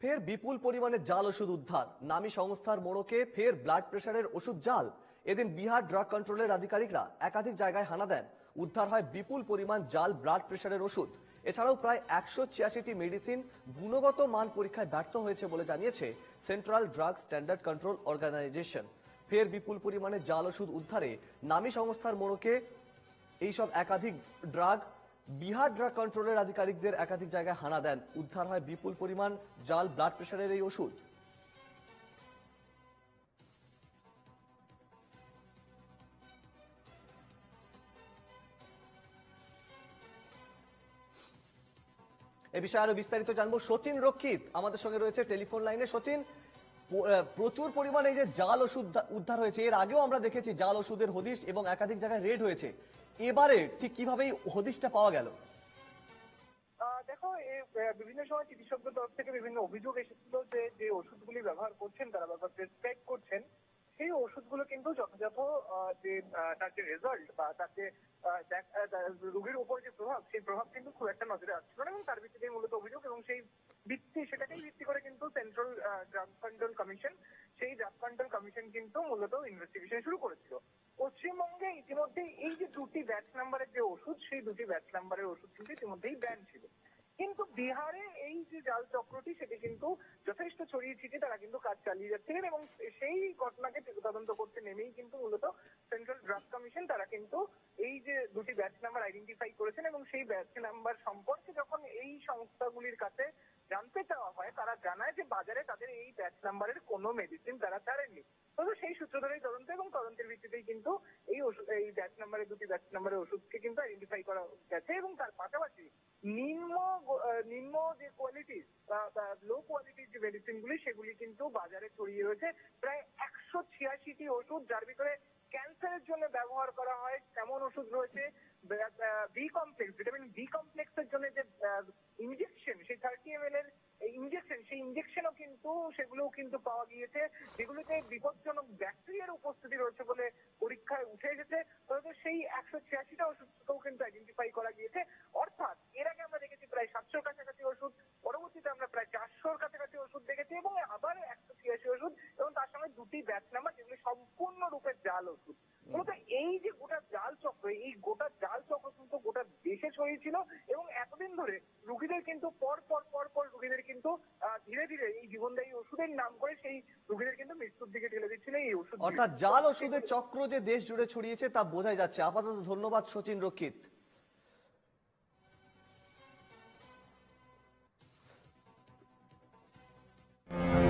ফের বিপুল পরিমাণে জাল ওষুধ উদ্ধার। নামী সংস্থার মোড়কে ফের ব্লাড প্রেশারের ওষুধ জাল। এদিন বিহার ড্রাগ কন্ট্রোলের আধিকারিকরা একাধিক জায়গায় হানা দেন। উদ্ধার হয় বিপুল পরিমাণ জাল ব্লাড প্রেশারের ওষুধ। এছাড়াও প্রায় একশো ছিয়াশিটি মেডিসিন গুণগত মান পরীক্ষায় ব্যর্থ হয়েছে বলে জানিয়েছে central drug standard control organisation ফের বিপুল পরিমাণে জাল ওষুধ উদ্ধারে নামী সংস্থার মোড়কে এইসব একাধিক ড্রাগ বিহার ড্রাগ কন্ট্রোলের আধিকারিকদের একাধিক জায়গায় হানা দেন। উদ্ধার হয় বিপুল পরিমাণ জাল ব্লাড প্রেশারের এই ওষুধ। এ বিষয়ে আরও বিস্তারিত জানব। সচিন রক্ষিত আমাদের সঙ্গে রয়েছে। টেলিফোন লাইনে সচিন প্রচুর পরিমাণে যে জাল ওষুধ উদ্ধার হয়েছে। এর আগেও আমরা দেখেছি জাল ওষুধের হদিশ এবং একাধিক জায়গায় রেড হয়েছে। এবারে ঠিক কীভাবে হদিশটা পাওয়া গেল? দেখো বিভিন্ন সময় চিকিৎসকদের তরফ থেকে বিভিন্ন অভিযোগ এসেছিল যে যে ওষুধগুলি ব্যবহার করছেন, তারা বা প্রেসক্রাইব করছেন, সেই ওষুধগুলো কিন্তু যথাযথ যে তার যে রেজাল্ট বা তার যে রোগীর উপর যে প্রভাব, সেই প্রভাব কিন্তু খুব একটা নজরে আসছিল না এবং তার ভিত্তিতেই মূলত অভিযোগ এবং সেই ভিত্তি, সেটাকেই ভিত্তি করে কিন্তু সেন্ট্রাল ড্রাগ কন্ট্রোল কমিশন সেই ড্রাগ কন্ট্রোল কমিশন কিন্তু মূলত ইনভেস্টিগেশন শুরু করেছিল। পশ্চিমবঙ্গে ইতিমধ্যে এই যে দুটি ব্যাচ নাম্বারের যে ওষুধ, সেই দুটি ব্যাচ নাম্বারের ওষুধ কিন্তু ইতিমধ্যেই ব্যান ছিল। কিন্তু বিহারে এই যে জাল চক্রটি, সেটি কিন্তু যথেষ্ট ছড়িয়ে ছিটিয়ে তারা কিন্তু কাজ চালিয়ে যাচ্ছিলেন এবং সেই ঘটনাকে তদন্ত করতে নেমেই কিন্তু মূলত সেন্ট্রাল ড্রাগ কমিশন তারা কিন্তু এই যে দুটি ব্যাচ নাম্বার আইডেন্টিফাই করেছেন এবং সেই ব্যাচ নাম্বার সম্পর্কে যখন এই সংস্থাগুলির কাছে জানতে চাওয়া হয়, তারা জানায় যে বাজারে তাদের এই ব্যাচ নাম্বারের কোনো মেডিসিন তারা ছাড়েননি। তবে সেই সূত্র ধরেই তদন্ত এবং তদন্তের ভিত্তিতেই কিন্তু এই ওষুধ, এই ব্যাচ নাম্বারের দুটি ব্যাচ নাম্বারের ওষুধকে কিন্তু আইডেন্টিফাই করা গেছে এবং তার পাশাপাশি নিম্ন নিম্ন যে কোয়ালিটি বা লো কোয়ালিটির যে মেডিসিন গুলি সেগুলি কিন্তু বাজারে ছড়িয়ে রয়েছে। প্রায় একশো ছিয়াশিটি ওষুধ যার ভিতরে ক্যান্সারের জন্য ব্যবহার করা হয় তেমন ওষুধ রয়েছে, বি কমপ্লেক্স ভিটামিন বি কমপ্লেক্সের জন্য যে ইনজেকশন কিন্তু সেগুলোও কিন্তু পাওয়া গিয়েছে যেগুলোতে বিপজ্জনক ব্যাকটেরিয়ার উপস্থিতি রয়েছে বলে পরীক্ষায় উঠে এসেছে। তবে সেই একশো ছিয়াশিটা ওষুধকেও কিন্তু আইডেন্টিফাই করা গিয়েছে। অর্থাৎ এর আগে আমরা দেখেছি প্রায় সাতশোর কাছাকাছি ওষুধ পরবর্তীতে আমরা প্রায় চারশোর কাছাকাছি ওষুধ দেখেছি এবং আবার একশো ছিয়াশি ওষুধ এবং তার সঙ্গে দুটি ব্যাচ নাম্বার যেগুলি সম্পূর্ণরূপে জাল ওষুধ। মূলত এই যে গোটা জাল চক্র এই গোটা জাল চক্র কিন্তু গোটা ছড়িয়েছিল এবং এতদিন ধরে রুগীদের কিন্তু পর পর পর পর রুগীদের কিন্তু ধীরে ধীরে এই জীবনদায়ী ওষুধের নাম করে সেই রুগীদের কিন্তু মৃত্যুর দিকে ঠেলে দিচ্ছিল এই ওষুধ অর্থাৎ জাল ওষুধের চক্র যে দেশ জুড়ে ছড়িয়েছে তা বোঝাই যাচ্ছে। আপাতত ধন্যবাদ সচিন রক্ষিত।